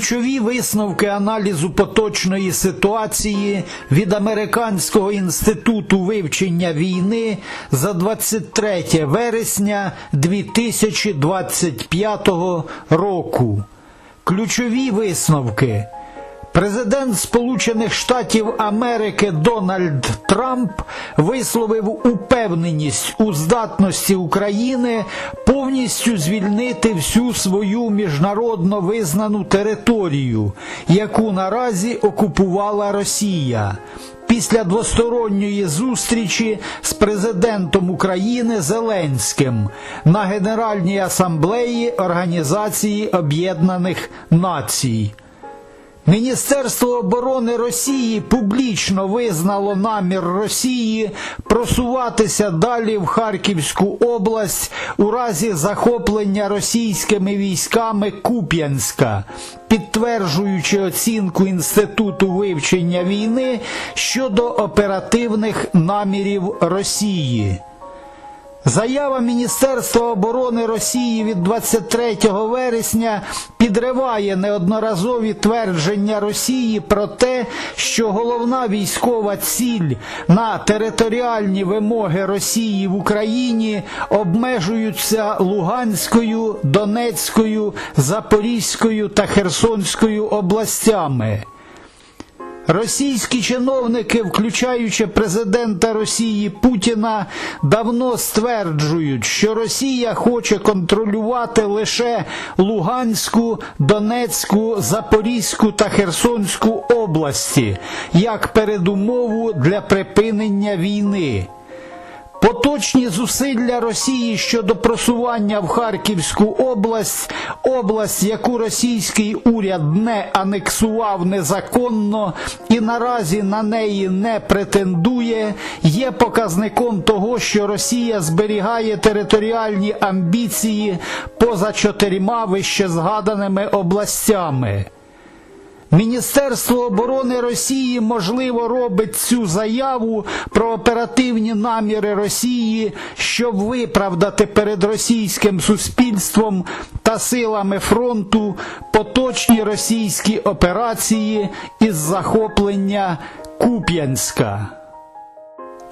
Ключові висновки аналізу поточної ситуації від Американського інституту вивчення війни за 23 вересня 2025 року. Ключові висновки. Президент Сполучених Штатів Америки Дональд Трамп висловив упевненість у здатності України повністю звільнити всю свою міжнародно визнану територію, яку наразі окупувала Росія. Після двосторонньої зустрічі з президентом України Зеленським на Генеральній асамблеї Організації Об'єднаних Націй. Міністерство оборони Росії публічно визнало намір Росії просуватися далі в Харківську область у разі захоплення російськими військами Куп'янська, підтверджуючи оцінку Інституту вивчення війни щодо оперативних намірів Росії. Заява Міністерства оборони Росії від 23 вересня підриває неодноразові твердження Росії про те, що головна військова ціль на територіальні вимоги Росії в Україні обмежуються Луганською, Донецькою, Запорізькою та Херсонською областями. Російські чиновники, включаючи президента Росії Путіна, давно стверджують, що Росія хоче контролювати лише Луганську, Донецьку, Запорізьку та Херсонську області як передумову для припинення війни. Поточні зусилля Росії щодо просування в Харківську область, область, яку російський уряд не анексував незаконно і наразі на неї не претендує, є показником того, що Росія зберігає територіальні амбіції поза чотирма вище згаданими областями. Міністерство оборони Росії можливо робить цю заяву про оперативні наміри Росії, щоб виправдати перед російським суспільством та силами фронту поточні російські операції із захоплення Куп'янська.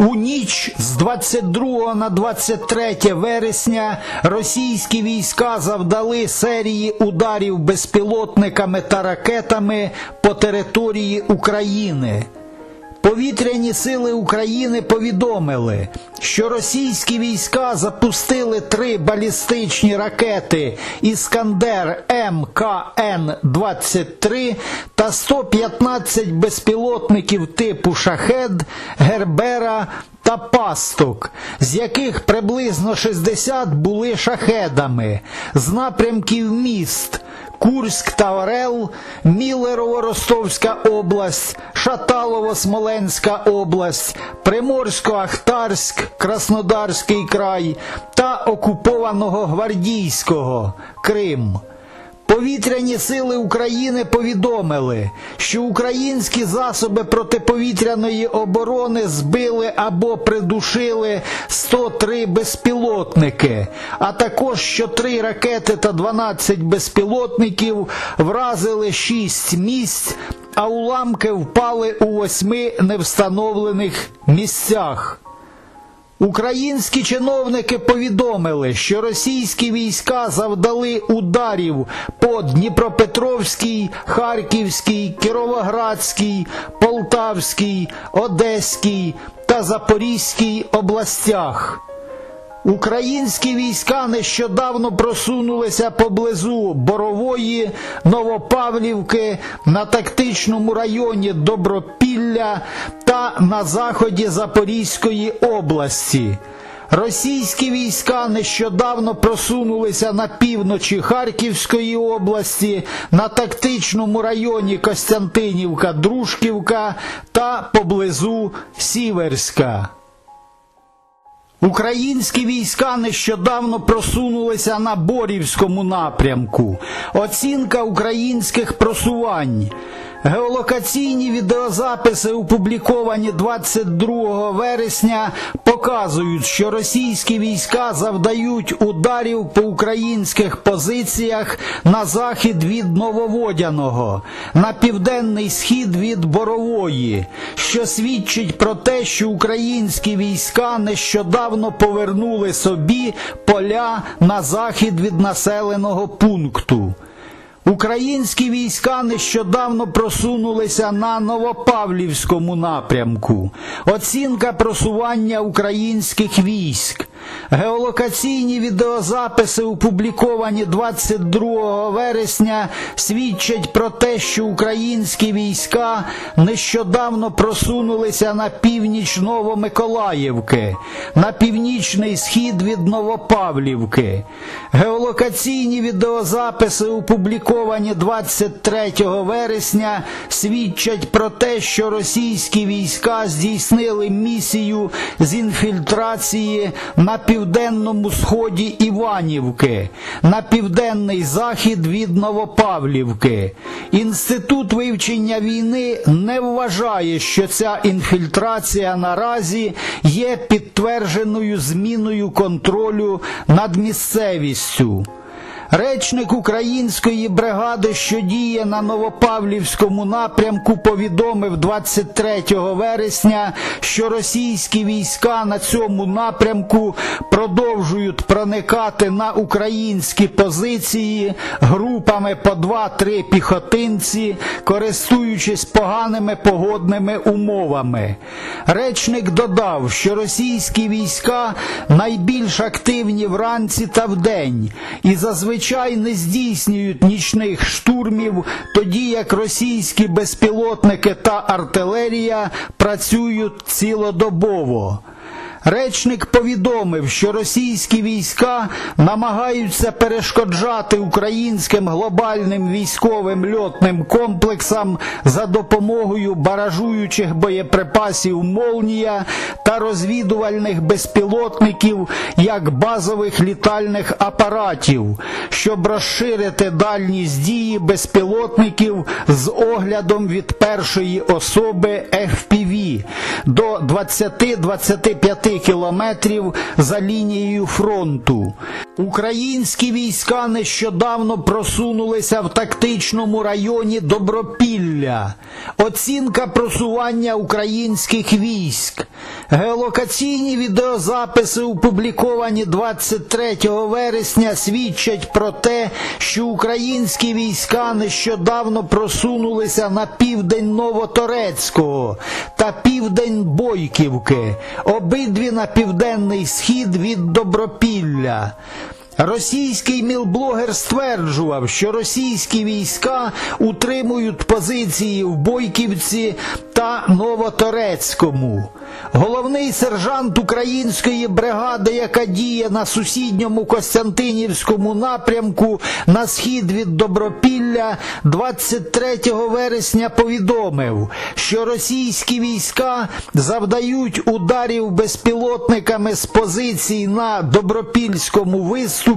У ніч з 22 на 23 вересня російські війська завдали серії ударів безпілотниками та ракетами по території України. Повітряні сили України повідомили, що російські війська запустили три балістичні ракети Іскандер МКН-23 та 115 безпілотників типу Шахед, Гербера та Пасток, з яких приблизно 60 були шахедами з напрямків міст. Курськ та Орел, Мілерово-Ростовська область, Шаталово-Смоленська область, Приморсько-Ахтарськ, Краснодарський край та окупованого Гвардійського Крим. Повітряні сили України повідомили, що українські засоби протиповітряної оборони збили або придушили 103 безпілотники, а також що 3 ракети та 12 безпілотників вразили 6 місць, а уламки впали у восьми невстановлених місцях. Українські чиновники повідомили, що російські війська завдали ударів по Дніпропетровській, Харківській, Кіровоградській, Полтавській, Одеській та Запорізькій областях. Українські війська нещодавно просунулися поблизу Борової, Новопавлівки, на тактичному районі Добропілля та на заході Запорізької області. Російські війська нещодавно просунулися на півночі Харківської області, на тактичному районі Костянтинівка, Дружківка та поблизу Сіверська. Українські війська нещодавно просунулися на Борівському напрямку. Оцінка українських просувань. Геолокаційні відеозаписи, опубліковані 22 вересня, показують, що російські війська завдають ударів по українських позиціях на захід від Нововодяного, на південний схід від Борової, що свідчить про те, що українські війська нещодавно повернули собі поля на захід від населеного пункту. Українські війська нещодавно просунулися на Новопавлівському напрямку. Оцінка просування українських військ. Геолокаційні відеозаписи, опубліковані 22 вересня, свідчать про те, що українські війська нещодавно просунулися на північ Новомиколаївки, на північний схід від Новопавлівки. Геолокаційні відеозаписи, опубліковані 23 вересня, свідчать про те, що російські війська здійснили місію з інфільтрації на південному сході Іванівки, на південний захід від Новопавлівки. Інститут вивчення війни не вважає, що ця інфільтрація наразі є підтвердженою зміною контролю над місцевістю. Речник української бригади, що діє на Новопавлівському напрямку, повідомив 23 вересня, що російські війська на цьому напрямку продовжують проникати на українські позиції групами по 2-3 піхотинці, користуючись поганими погодними умовами. Речник додав, що російські війська найбільш активні вранці та вдень і зазвичай зазвичай не здійснюють нічних штурмів, тоді як російські безпілотники та артилерія працюють цілодобово. Речник повідомив, що російські війська намагаються перешкоджати українським глобальним військовим льотним комплексам за допомогою баражуючих боєприпасів Молнія та розвідувальних безпілотників як базових літальних апаратів, щоб розширити дальність дії безпілотників з оглядом від першої особи FPV до 20-25 кілометрів за лінією фронту. Українські війська нещодавно просунулися в тактичному районі Добропілля. Оцінка просування українських військ. Геолокаційні відеозаписи, опубліковані 23 вересня, свідчать про те, що українські війська нещодавно просунулися на південь Новоторецького та південь Бойківки, обидві на південний схід від Добропілля. Російський мілблогер стверджував, що російські війська утримують позиції в Бойківці та Новоторецькому. Головний сержант української бригади, яка діє на сусідньому Костянтинівському напрямку на схід від Добропілля, 23 вересня повідомив, що російські війська завдають ударів безпілотниками з позицій на Добропільському виступі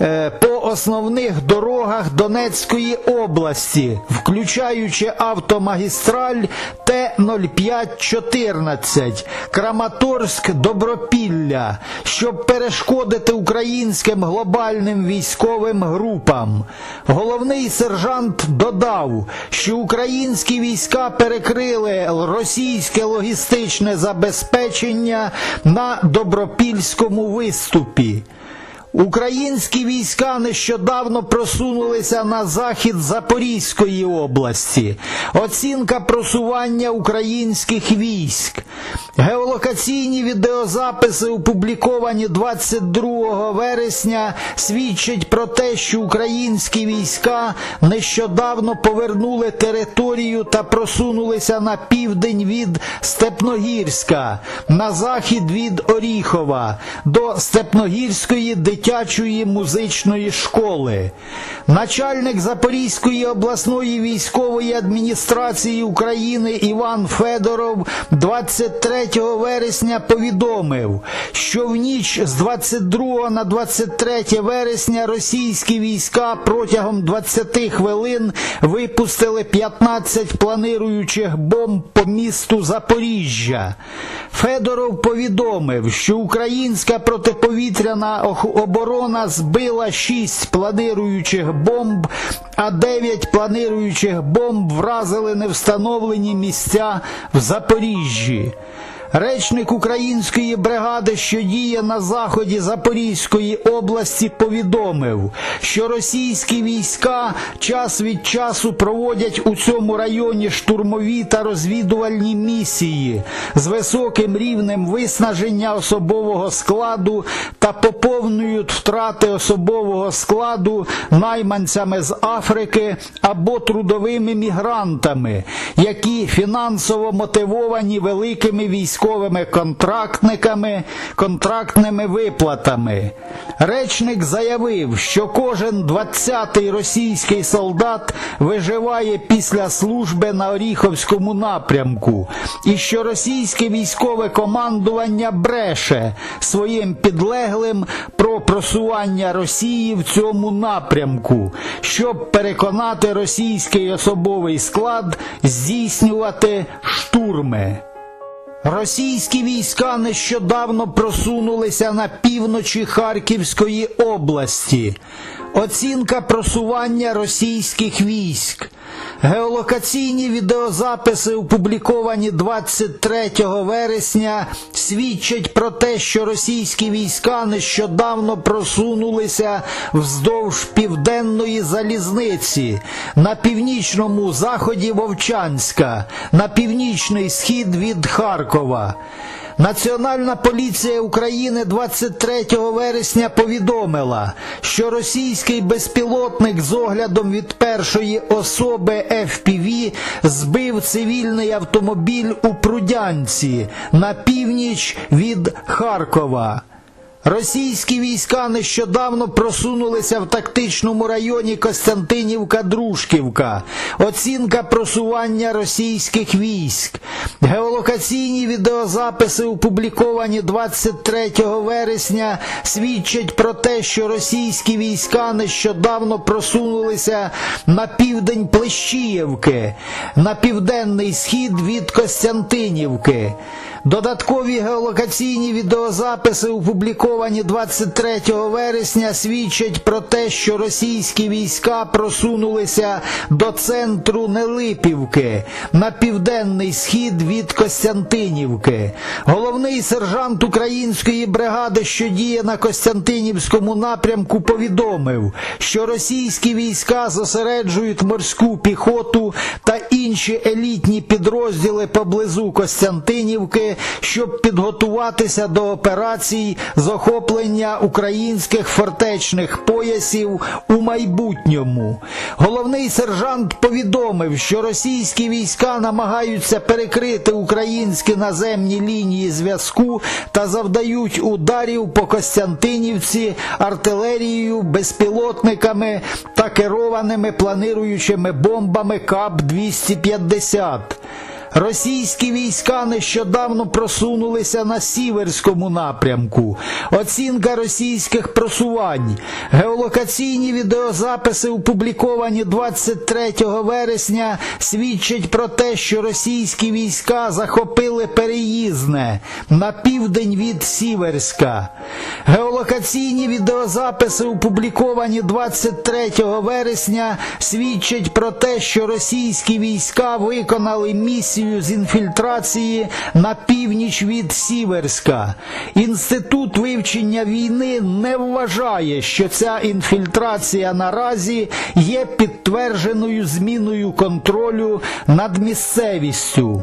е, по основних дорогах Донецької області, включаючи автомагістраль Т-0514 Краматорськ Добропілля, щоб перешкодити українським глобальним військовим групам. Головний сержант додав, що українські війська перекрили російське логістичне забезпечення на Добропільському виступі. Українські війська нещодавно просунулися на захід Запорізької області. Оцінка просування українських військ. Геолокаційні відеозаписи, опубліковані 22 вересня, свідчать про те, що українські війська нещодавно повернули територію та просунулися на південь від Степногірська, на захід від Оріхова до Степногірської дитячої музичної школи. Начальник Запорізької обласної військової адміністрації України Іван Федоров 23 вересня повідомив, що в ніч з 22 на 23 вересня російські війська протягом 20 хвилин випустили 15 планируючих бомб по місту Запоріжжя. Федоров повідомив, що українська протиповітряна оборона збила 6 планируючих бомб, а 9 планируючих бомб вразили невстановлені місця в Запоріжжі. Речник української бригади, що діє на заході Запорізької області, повідомив, що російські війська час від часу проводять у цьому районі штурмові та розвідувальні місії з високим рівнем виснаження особового складу та поповнюють втрати особового складу найманцями з Африки або трудовими мігрантами, які фінансово мотивовані великими військовими контрактниками, контрактними виплатами. Речник заявив, що кожен 20-й російський солдат виживає після служби на Оріховському напрямку, і що російське військове командування бреше своїм підлеглим про просування Росії в цьому напрямку, щоб переконати російський особовий склад здійснювати штурми. Російські війська нещодавно просунулися на півночі Харківської області. Оцінка просування російських військ. Геолокаційні відеозаписи, опубліковані 23 вересня, свідчать про те, що російські війська нещодавно просунулися вздовж південної залізниці на північному заході Вовчанська, на північний схід від Харкова. Національна поліція України 23 вересня повідомила, що російський безпілотник з оглядом від першої особи FPV збив цивільний автомобіль у Прудянці на північ від Харкова. Російські війська нещодавно просунулися в тактичному районі Костянтинівка-Дружківка. Оцінка просування російських військ. Геолокаційні відеозаписи, опубліковані 23 вересня, свідчать про те, що російські війська нещодавно просунулися на південь Плещіївки, на південний схід від Костянтинівки. Додаткові геолокаційні відеозаписи, опубліковані 23 вересня, свідчать про те, що російські війська просунулися до центру Нелипівки на південний схід від Костянтинівки. Головний сержант української бригади, що діє на Костянтинівському напрямку, повідомив, що російські війська зосереджують морську піхоту та інші елітні підрозділи поблизу Костянтинівки щоб підготуватися до операцій з охоплення українських фортечних поясів у майбутньому. Головний сержант повідомив, що російські війська намагаються перекрити українські наземні лінії зв'язку та завдають ударів по Костянтинівці артилерією, безпілотниками та керованими планируючими бомбами КАП-250. Російські війська нещодавно просунулися на сіверському напрямку. Оцінка російських просувань. Геолокаційні відеозаписи, опубліковані 23 вересня, свідчать про те, що російські війська захопили переїзне на південь від Сіверська. Геолокаційні відеозаписи, опубліковані 23 вересня, свідчать про те, що російські війська виконали місію з інфільтрації на північ від Сіверська. Інститут вивчення війни не вважає, що ця інфільтрація наразі є підтвердженою зміною контролю над місцевістю.